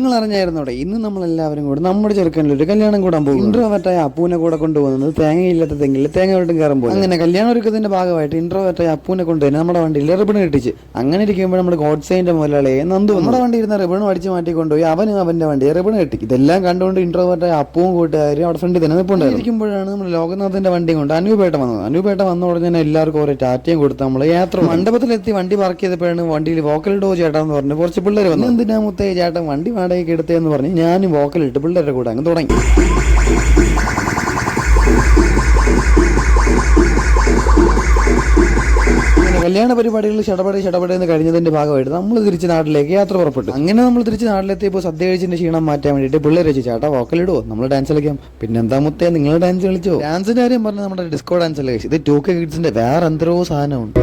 നിങ്ങൾ അറിഞ്ഞായിരുന്നോടെ ഇന്ന് നമ്മളെല്ലാവരും കൂടെ നമ്മുടെ ചെറുക്കനിൽ ഒരു കല്യാണം കൂടാൻ പോകും ഇൻട്രോവേറ്റായ അപ്പൂനെ കൂടെ കൊണ്ടുപോകുന്നത് തേങ്ങയില്ലാത്ത തെങ്ങിൽ തേങ്ങ വീട്ടും കയറാൻ പോകും അങ്ങനെ കല്യാണ ഒരുക്കത്തിന്റെ ഭാഗമായിട്ട് ഇൻട്രോവേറ്റായ അപ്പൂനെ കൊണ്ട് തന്നെ നമ്മുടെ വണ്ടിയിൽ റിബൺ കിട്ടിച്ച് അങ്ങനെ ഇരിക്കുമ്പോൾ നമ്മുടെ ഗോഡ്സൈന്റെ മുതലാളിയെ നന്ദു നമ്മുടെ വണ്ടി ഇരുന്ന റിബൺ അടിച്ച് മാറ്റി കൊണ്ടുപോയി അവനും അവന്റെ വണ്ടി റിബൺ കിട്ടി. ഇതെല്ലാം കണ്ടുകൊണ്ട് ഇൻട്രോവേറ്റായ അപ്പവും കൂട്ടുകാരും അവിടെ ഫ്രണ്ടിൽ തന്നെ നിൽപ്പുണ്ടായിരുന്നു. ഇരിക്കുമ്പോഴാണ് നമ്മുടെ ലോകനാഥന്റെ വണ്ടി കൊണ്ട് അനുപേട്ട വന്നത്. അനുപേട്ട വന്ന ഉടനെ തന്നെ എല്ലാവർക്കും ഓരോ ടാറ്റയും കൊടുത്ത് നമ്മൾ യാത്ര മണ്ഡപത്തിലെത്തി വണ്ടി പാർക്ക് ചെയ്തപ്പോഴാണ് വണ്ടിയിൽ വോക്കൽ ഡോ ചേട്ടാന്ന് പറഞ്ഞ് കുറച്ച് പിള്ളേർ വന്നു എന്തിനാ മുത്തേ ചേട്ടൻ വണ്ടി വാടകയ്ക്ക് എടുത്തതെന്ന് പറഞ്ഞ് ഞാനും വോക്കലിട്ട് പിള്ളേരുടെ കൂടെ അങ്ങ് തുടങ്ങി. കല്യാണ പരിപാടികൾ ഷടപടി എന്ന് കഴിഞ്ഞതിന്റെ ഭാഗമായിട്ട് നമ്മൾ തിരിച്ച് നാട്ടിലേക്ക് യാത്ര പുറപ്പെട്ടു. അങ്ങനെ നമ്മൾ തിരിച്ച് നാട്ടിലെത്തിയപ്പോൾ സദ്യ കഴിച്ചിന്റെ ക്ഷീണം മാറ്റാൻ വേണ്ടിയിട്ട് പിള്ളേർ വെച്ച് ചേട്ടാ വോക്കലിടുവോ നമ്മൾ ഡാൻസ് കളിക്കാം. പിന്നെന്താ മുത്തേ നിങ്ങൾ ഡാൻസ് കളിച്ചോ? ഡാൻസിന്റെ കാര്യം പറഞ്ഞാൽ നമ്മുടെ ഡിസ്കോ ഡാൻസ് കളിച്ചു. ഇത് ടൂ കെ കിഡ്സിന്റെ വേറെ എന്തോ സാധനമുണ്ട്.